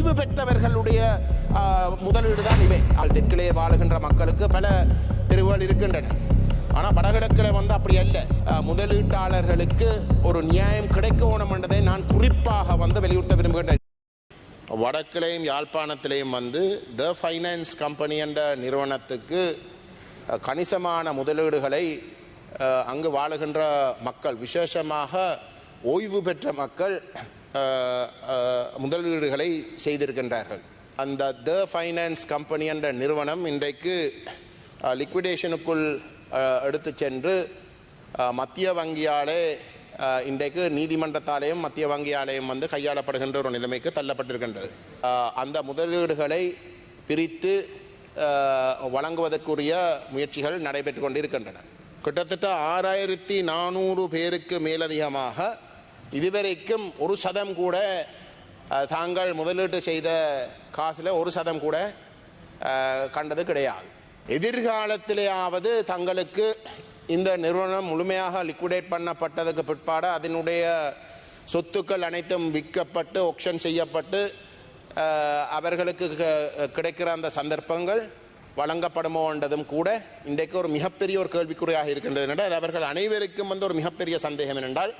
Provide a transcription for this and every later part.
ஓய்வு பெற்றவர்களுடைய முதலீடு தான் இவை. அது தெற்கிலே வாழுகின்ற மக்களுக்கு பல தெருவுகள் இருக்கின்றன. ஆனால் வடகிழக்கில் வந்து அப்படி அல்ல. முதலீட்டாளர்களுக்கு ஒரு நியாயம் கிடைக்கணும் என்றதை நான் குறிப்பாக வந்து வலியுறுத்த விரும்புகின்றேன். வடக்கிலையும் யாழ்ப்பாணத்திலையும் வந்து த ஃபைனான்ஸ் கம்பெனி என்ற நிறுவனத்துக்கு கணிசமான முதலீடுகளை அங்கு வாழுகின்ற மக்கள் விசேஷமாக ஓய்வு பெற்ற மக்கள் முதலீடுகளை செய்திருக்கின்றார்கள். அந்த த ஃபைனான்ஸ் கம்பெனி என்ற நிறுவனம் இன்றைக்கு லிக்விடேஷனுக்குள் எடுத்து சென்று மத்திய வங்கியாலே இன்றைக்கு நீதிமன்றத்தாலேயும் மத்திய வங்கியாலேயும் வந்து கையாளப்படுகின்ற ஒரு நிலைமைக்கு தள்ளப்பட்டிருக்கின்றது. அந்த முதலீடுகளை பிரித்து வழங்குவதற்குரிய முயற்சிகள் நடைபெற்று கொண்டிருக்கின்றன. கிட்டத்தட்ட ஆறாயிரத்தி நானூறு பேருக்கு மேலதிகமாக இதுவரைக்கும் ஒரு சதம் கூட தாங்கள் முதலீட்டு செய்த காசில் ஒரு சதம் கூட கண்டது கிடையாது. எதிர்காலத்திலேயாவது தங்களுக்கு இந்த நிறுவனம் முழுமையாக லிக்விடேட் பண்ணப்பட்டதுக்கு பிற்பாடு அதனுடைய சொத்துக்கள் அனைத்தும் விற்கப்பட்டு ஒக்ஷன் செய்யப்பட்டு அவர்களுக்கு க- கிடைக்கிற அந்த சந்தர்ப்பங்கள் வழங்கப்படுமோ என்றதும் கூட இன்றைக்கு ஒரு மிகப்பெரிய ஒரு கேள்விக்குறியாக இருக்கின்றது. என்றால் அவர்கள் அனைவருக்கும் வந்து ஒரு மிகப்பெரிய சந்தேகம் என்னென்றால்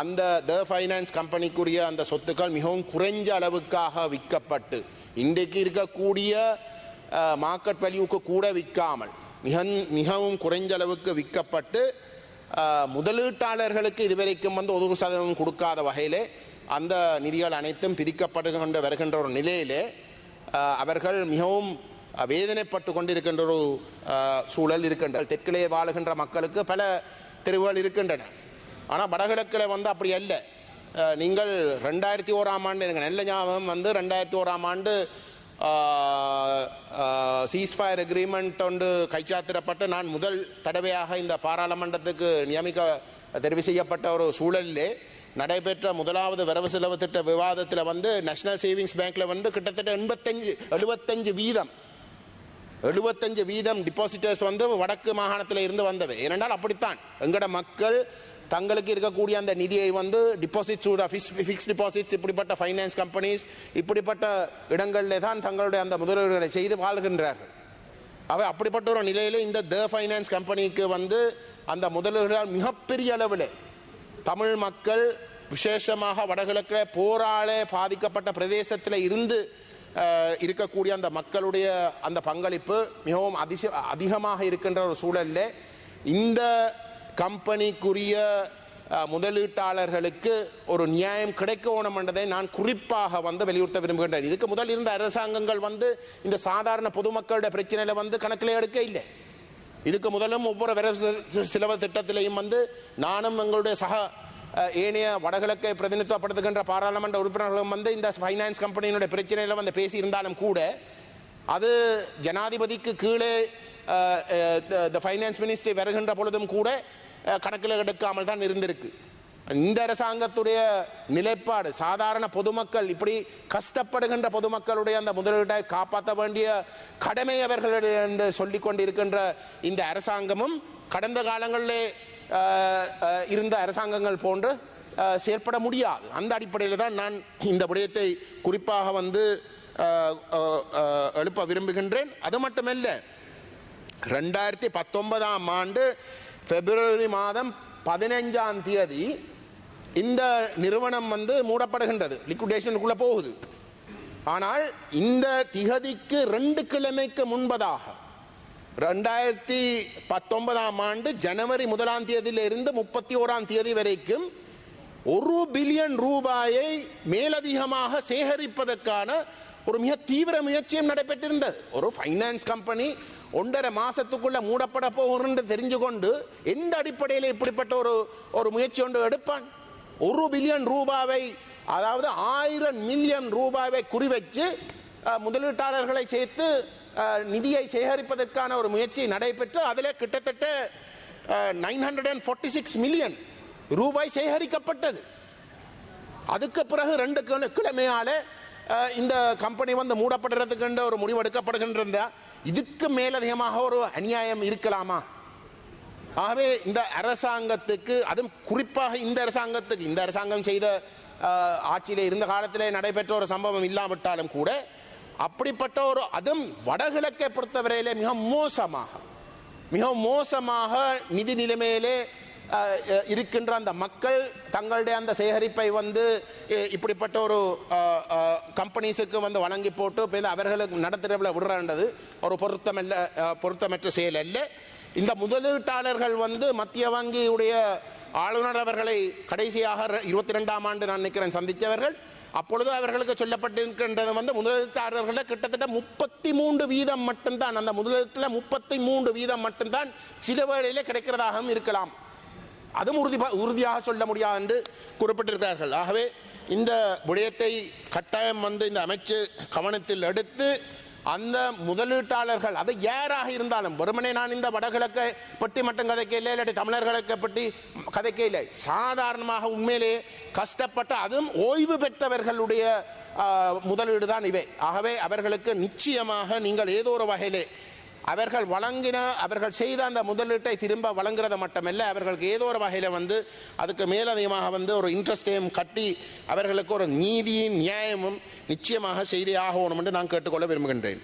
அந்த த ஃபைனான்ஸ் கம்பெனிக்குரிய அந்த சொத்துக்கள் மிகவும் குறைஞ்ச அளவுக்காக விற்கப்பட்டு இன்றைக்கு இருக்கக்கூடிய மார்க்கெட் வேல்யூக்கு கூட விற்காமல் மிக மிகவும் குறைஞ்ச அளவுக்கு விற்கப்பட்டு முதலீட்டாளர்களுக்கு இதுவரைக்கும் வந்து ஒதுக்கு சதவீதம் கொடுக்காத வகையிலே அந்த நிதிகள் அனைத்தும் பிரிக்கப்பட்டு கொண்டு வருகின்ற ஒரு நிலையிலே அவர்கள் மிகவும் வேதனைப்பட்டு கொண்டிருக்கின்ற ஒரு சூழல் இருக்கின்றது. தெற்கிலே வாழுகின்ற மக்களுக்கு பல தெருவுகள் இருக்கின்றன. ஆனால் வடகிழக்கில் வந்து அப்படி அல்ல. நீங்கள் ரெண்டாயிரத்தி ஓராம் ஆண்டு எனக்கு நல்ல ஞாபகம் வந்து ரெண்டாயிரத்தி ஓராம் ஆண்டு சீஸ்ஃபயர் அக்ரிமெண்ட் ஒன்று கைச்சாத்திரப்பட்டு நான் முதல் தடவையாக இந்த பாராளுமன்றத்துக்கு நியமிக்க தெரிவு செய்யப்பட்ட ஒரு சூழலிலே நடைபெற்ற முதலாவது வரவு செலவு திட்ட விவாதத்தில் வந்து நேஷனல் சேவிங்ஸ் பேங்க்கில் வந்து கிட்டத்தட்ட எண்பத்தஞ்சு எழுபத்தஞ்சு வீதம் எழுபத்தஞ்சு வீதம் டிபாசிட்டர்ஸ் வந்து வடக்கு மாகாணத்தில் இருந்து வந்தவை. ஏனென்றால் அப்படித்தான். எங்களோட மக்கள் தங்களுக்கு இருக்கக்கூடிய அந்த நிதியை வந்து டிபாசிட் ஃபிக்ஸ் டிபாசிட்ஸ் இப்படிப்பட்ட ஃபைனான்ஸ் கம்பெனிஸ் இப்படிப்பட்ட இடங்களிலே தான் தங்களுடைய அந்த முதலீடுகளை செய்து வாழ்கின்றார்கள். அவை அப்படிப்பட்ட ஒரு நிலையில் இந்த த ஃபைனான்ஸ் கம்பெனிக்கு வந்து அந்த முதலீடுகள் மிகப்பெரிய அளவில் தமிழ் மக்கள் விசேஷமாக வடகிழக்கில் போராலே பாதிக்கப்பட்ட பிரதேசத்தில் இருந்து இருக்கக்கூடிய அந்த மக்களுடைய அந்த பங்களிப்பு மிகவும் அதிச அதிகமாக இருக்கின்ற ஒரு சூழலில் இந்த கம்பெனிக்குரிய முதலீட்டாளர்களுக்கு ஒரு நியாயம் கிடைக்கணும் என்றதை நான் குறிப்பாக வந்து வலியுறுத்த விரும்புகின்றேன். இதுக்கு முதல் இருந்த அரசாங்கங்கள் வந்து இந்த சாதாரண பொதுமக்களுடைய பிரச்சனையில வந்து கணக்கில் எடுக்க இல்லை. இதுக்கு முதலும் ஒவ்வொரு விரைவு செலவு திட்டத்திலையும் வந்து நானும் எங்களுடைய சக ஏனைய வடகிழக்கை பிரதிநிதித்துவப்படுத்துகின்ற பாராளுமன்ற உறுப்பினர்களும் வந்து இந்த ஃபைனான்ஸ் கம்பெனியினுடைய பிரச்சனையில் வந்து பேசியிருந்தாலும் கூட அது ஜனாதிபதிக்கு கீழே ஃபைனான்ஸ் மினிஸ்ட்ரி வருகின்ற பொழுதும் கூட கணக்கில் எடுக்காமல் தான் இருந்திருக்கு. இந்த அரசாங்கத்துடைய நிலைப்பாடு சாதாரண பொதுமக்கள் இப்படி கஷ்டப்படுகின்ற பொதுமக்களுடைய அந்த முதலீட்டை காப்பாற்ற வேண்டிய கடமை அவர்களுடைய என்று சொல்லி கொண்டிருக்கின்ற இந்த அரசாங்கமும் கடந்த காலங்களிலே இருந்த அரசாங்கங்கள் போன்று செயற்பட முடியாது. அந்த அடிப்படையில் தான் நான் இந்த விடயத்தை குறிப்பாக வந்து எழுப்ப விரும்புகின்றேன். அது மட்டுமல்ல ரெண்டாயிரத்தி பத்தொன்பதாம் ஆண்டு பிப்ரவரி மாதம் பதினைஞ்சாம் தேதி இந்த நிறுவனம் வந்து மூடப்படுகின்றது. லிக்விடேஷனுக்குள்ளே போகுது. ஆனால் இந்த திகதிக்கு ரெண்டு கிழமைக்கு முன்பதாக ரெண்டாயிரத்தி பத்தொன்பதாம் ஆண்டு ஜனவரி முதலாம் தேதியிலிருந்து முப்பத்தி ஓராம் தேதி வரைக்கும் ஒரு பில்லியன் ரூபாயை மேலதிகமாக சேகரிப்பதற்கான ஒரு மிக தீவிர முயற்சியும் நடைபெற்றிருந்தது. ஒரு ஃபைனான்ஸ் கம்பெனி ஒன்றரை மாசத்துக்குள்ள மூடப்பட போகிறது தெரிஞ்சு கொண்டு எந்த அடிப்படையில் இப்படிப்பட்ட ஒரு ஒரு முயற்சி ஒன்று எடுப்பான்? ஒரு பில்லியன் ரூபாவை அதாவது ஆயிரம் மில்லியன் ரூபாவை குறிவச்சு முதலீட்டாளர்களை சேர்த்து நிதியை சேகரிப்பதற்கான ஒரு முயற்சி நடைபெற்று அதில் கிட்டத்தட்ட nine hundred and forty six million ரூபாய் சேகரிக்கப்பட்டது. அதுக்கு பிறகு ரெண்டு கிழமையால் இந்த கம்பெனி வந்து மூடப்படுறதுக்குன்ற ஒரு முடிவு எடுக்கப்படுகின்ற இதுக்கு மேலதிகமாக ஒரு அநியாயம் இருக்கலாமா? ஆகவே இந்த அரசாங்கத்துக்கு அதுவும் குறிப்பாக இந்த அரசாங்கத்துக்கு இந்த அரசாங்கம் செய்த ஆட்சியில் ஆட்சியிலே இருந்த காலத்திலே நடைபெற்ற ஒரு சம்பவம் இல்லாவிட்டாலும் கூட அப்படிப்பட்ட ஒரு அதுவும் வடகிழக்கை பொறுத்தவரையிலே மிக மோசமாக மிக மோசமாக நிதி நிலைமையிலே இருக்கின்ற அந்த மக்கள் தங்களுடைய அந்த சேகரிப்பை வந்து இப்படிப்பட்ட ஒரு கம்பெனிஸுக்கு வந்து வழங்கி போட்டு அவர்களுக்கு நடத்துகிறவில் விடுறன்றது ஒரு பொருத்தமல்ல பொருத்தமற்ற செயல் அல்ல. இந்த முதலீட்டாளர்கள் வந்து மத்திய வங்கியுடைய ஆளுநர் அவர்களை கடைசியாக இருபத்தி ரெண்டாம் ஆண்டு நான் நினைக்கிறேன் சந்தித்தவர்கள். அப்பொழுது அவர்களுக்கு சொல்லப்பட்டிருக்கின்றது வந்து முதலீட்டாளர்களில் கிட்டத்தட்ட முப்பத்தி மூன்று வீதம் மட்டும்தான் அந்த முதலீட்டில் முப்பத்தி மூன்று வீதம் மட்டும்தான் சில வேளையிலே கிடைக்கிறதாகவும் இருக்கலாம். அதுவும் உறுதி உறுதியாக சொல்ல முடியாது என்று குறிப்பிட்டிருக்கிறார்கள். ஆகவே இந்த விடயத்தை கட்டாயம் வந்து இந்த அமைச்சு கவனத்தில் எடுத்து அந்த முதலீட்டாளர்கள் அது யாராக இருந்தாலும் வெறுமனே நான் இந்த வடகிழக்கை பற்றி மட்டும் கதைக்க இல்லை இல்லாட்டி தமிழர்களுக்கு பற்றி கதைக்க இல்லை. சாதாரணமாக உண்மையிலே கஷ்டப்பட்ட அதுவும் ஓய்வு பெற்றவர்களுடைய முதலீடு தான் இவை. ஆகவே அவர்களுக்கு நிச்சயமாக நீங்கள் ஏதோ ஒரு வகையிலே அவர்கள் வழங்கின அவர்கள் செய்த அந்த முதலீட்டை திரும்ப வழங்குறது மட்டுமல்ல அவர்களுக்கு ஏதோ ஒரு வகையில் வந்து அதுக்கு மேலதிகமாக வந்து ஒரு இன்ட்ரெஸ்டையும் கட்டி அவர்களுக்கு ஒரு நீதியும் நியாயமும் நிச்சயமாக செய்தே ஆகணும் என்று நான் கேட்டுக்கொள்ள விரும்புகின்றேன்.